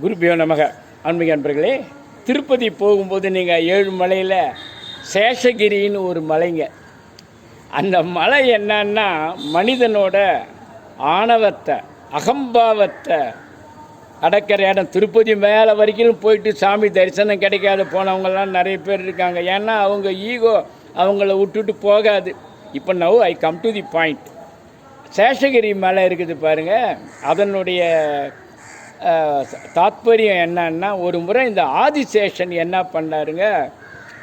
குருபியோ நமக. ஆன்மீக அன்பர்களே திருப்பதி போகும்போது நீங்கள் ஏழு மலையில் சேஷகிரின்னு ஒரு மலைங்க. அந்த மலை என்னன்னா மனிதனோட ஆணவத்தை அகம்பாவத்தை அடக்கிற இடம். திருப்பதி மேலே வரைக்கும் போயிட்டு சாமி தரிசனம் கிடைக்காத. போனவங்கெல்லாம் நிறைய பேர் இருக்காங்க. ஏன்னா அவங்க ஈகோ அவங்கள விட்டுட்டு போகாது. இப்போ now I come to the point Seshagiri மலை இருக்குது பாருங்கள் அதனுடைய தாத்பரியம் என்னன்னா ஒரு முறை இந்த ஆதிசேஷன் என்ன பண்ணாருங்க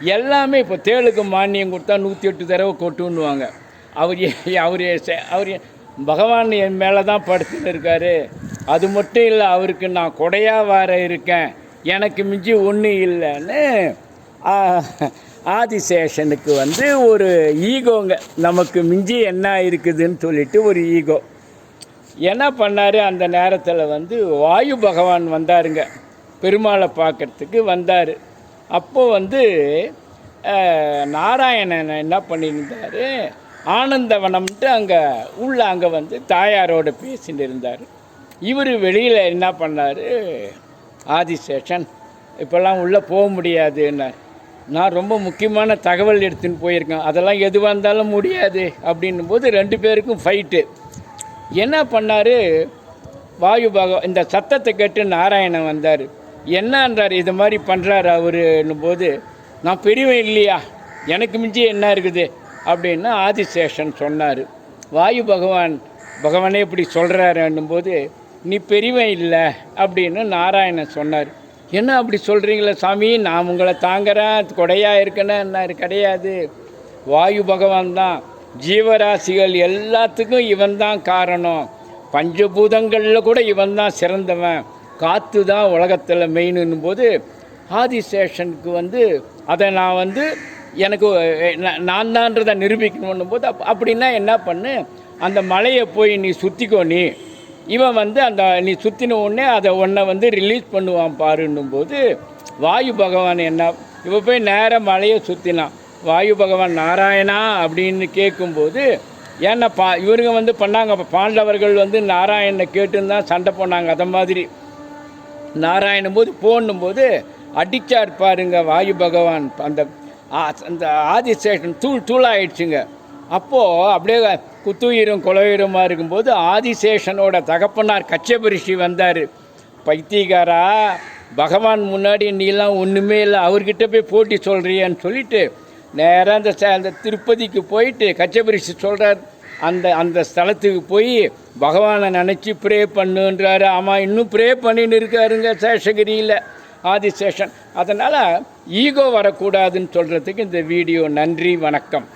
எல்லாமே இப்போ தேளுக்கு மானியம் கொடுத்தா நூற்றி எட்டு தடவை கொட்டுன்னுவாங்க. அவர் அவர் சே- அவர் பகவான் என் மேலே தான் படுத்துன்னு இருக்காரு. அது மட்டும் இல்லை அவருக்கு நான் கொடையாக வர இருக்கேன். எனக்கு மிஞ்சி ஒன்றும் இல்லைன்னு ஆதிசேஷனுக்கு வந்து ஒரு ஈகோங்க. நமக்கு மிஞ்சி என்ன இருக்குதுன்னு சொல்லிட்டு ஒரு ஈகோ. என்ன பண்ணார்? அந்த நேரத்தில் வந்து வாயு பகவான் வந்தாருங்க. பெருமாளை பார்க்கறதுக்கு வந்தார். அப்போ வந்து நாராயணன் என்ன பண்ணியிருந்தார்? ஆனந்தவனம்ட்டு அங்கே உள்ள அங்கே வந்து தாயாரோடு பேசிட்டு இருந்தார். இவர் வெளியில் என்ன பண்ணார்? ஆதிசேஷன் இப்போல்லாம் உள்ளே போக முடியாதுன்னார் நான் ரொம்ப முக்கியமான தகவல் எடுத்துன்னு போயிருக்கேன். அதெல்லாம் எதுவாக இருந்தாலும் முடியாது. அப்படின்னும் போது ரெண்டு பேருக்கும் ஃபைட்டு என்ன பண்ணார்? வாயு பகவான் இந்த சத்தத்தை கேட்டு நாராயணன் வந்தார். என்னன்றார்? இது மாதிரி பண்ணுறாரு அவருன்னும் போது நான் பெரியவன் இல்லையா? எனக்கு மிஞ்சி என்ன இருக்குது? அப்படின்னு ஆதிசேஷன் சொன்னார். வாயு பகவான் பகவானே இப்படி சொல்கிறாருன்னும் போது நீ பெரியவன் இல்லை அப்படின்னு நாராயணன் சொன்னார். என்ன அப்படி சொல்கிறீங்களே சாமி? நான் உங்களை தாங்குறேன். கொடையாக இருக்கேன்னு என்ன கிடையாது. வாயு பகவான் தான். ஜீவராசிகள் எல்லாத்துக்கும் இவன் தான் காரணம். பஞ்சபூதங்களில் கூட இவன் தான் சிறந்தவன். காற்று தான் உலகத்தில் மெயின்னு போது ஆதிசேஷனுக்கு வந்து அதை நான் வந்து எனக்கு நான் நான் தான்றதை நிரூபிக்கணும் போது அப் அப்படின்னா என்ன பண்ணு அந்த மலையை போய் நீ சுற்றிக்கோ நீ. இவன் வந்து அந்த நீ சுற்றின உடனே அதை உன்னை வந்து ரிலீஸ் பண்ணுவான் பாருன்னும் போது வாயு பகவான் என்ன இவன் போய் நேராக மலையை சுற்றினான் வாயு பகவான் நாராயணா அப்படின்னு கேட்கும்போது ஏன்னா பா இவருங்க வந்து பண்ணாங்க. அப்போ பாண்டவர்கள் வந்து நாராயணனை கேட்டுன்னு தான் சண்டை போனாங்க. அதை மாதிரி நாராயணம் போது போன்னும்போது அடித்தார் பாருங்க வாயு பகவான். அந்த ஆ- அந்த ஆதிசேஷன் தூள் தூளாயிடுச்சுங்க. அப்போது அப்படியே குத்துயிரும் குலவீரமாக இருக்கும்போது ஆதிசேஷனோட தகப்பனார் கச்சபரிஷி வந்தார். பைத்தியகாரா பகவான் முன்னாடி நீலாம் ஒன்றுமே இல்லை அவர்கிட்ட போய் போட்டி சொல்கிறியான்னு சொல்லிட்டு நேராக அந்த அந்த திருப்பதிக்கு போயிட்டு கச்சபரிஷி சொல்கிறார் அந்த அந்த ஸ்தலத்துக்கு போய் பகவானை நினச்சி ப்ரே பண்ணுன்றாரு. ஆமாம் இன்னும் ப்ரே பண்ணின்னு இருக்காருங்க சேஷகிரியில் ஆதிசேஷன். அதனால் ஈகோ வரக்கூடாதுன்னு சொல்கிறதுக்கு இந்த வீடியோ நன்றி வணக்கம்.